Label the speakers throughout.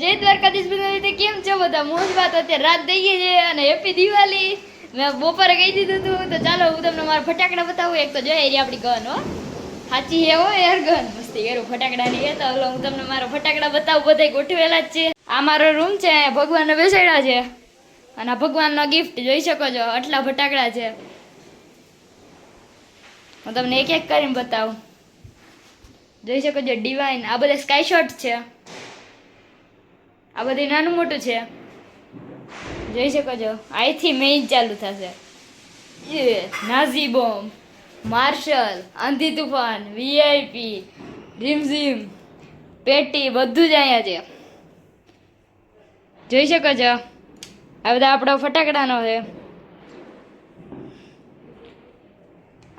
Speaker 1: જય દ્વારકાધીશ બિંદુ કેમ છો બધા? મોજ વાત અત્યારે રાત ગઈ છે અને હેપી દિવાળી. મેં બપોરે કહી દીધું હતું તો ચાલો હું તમને મારા ફટાકડા બતાવું. એક તો જો એરી આપણી ગન હો. સાચી હે હો એર ગન મસ્તી એરું ફટાકડા ની તો હું તમને મારા ફટાકડા બતાવું બધા ગોઠવેલા જ છે. આ મારો રૂમ છે ભગવાનને બેસાડ્યા છે. અને ભગવાનનો ગિફ્ટ જોઈ શકો છો, આટલા ફટાકડા છે. હું તમને એક એક કરીને બતાવું. જોઈ શકો છો ડિવાઇન આ બધા સ્કાય શોટ છે. આ બધી નાનું મોટું છે. જોઈ શકો છો. અહીંથી મેઇન ચાલુ થશે. નાઝી બોમ્બ, માર્શલ, આંધી તુફાન વીઆઈપી રીમઝીમ પેટી, બધું જ અહીંયા છે. જોઈ શકો છો. આ બધા આપણો ફટાકડાનો છે.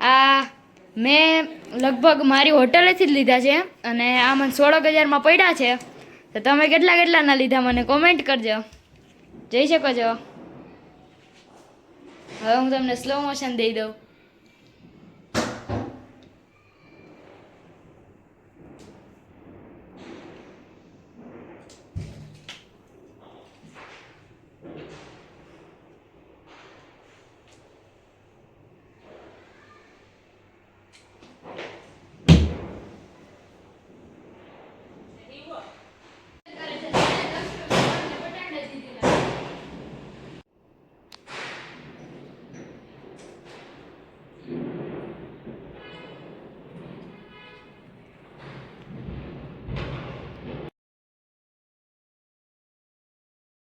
Speaker 1: આ મેં લગભગ મારી હોટલેથી જ લીધા છે અને આ મને સોળક હજારમાં પડ્યા છે. તો તમે કેટલા કેટલાના લીધા મને કોમેન્ટ કરજો. જઈ શકો છો? હવે હું તમને સ્લો મોશન દઈ દઉં.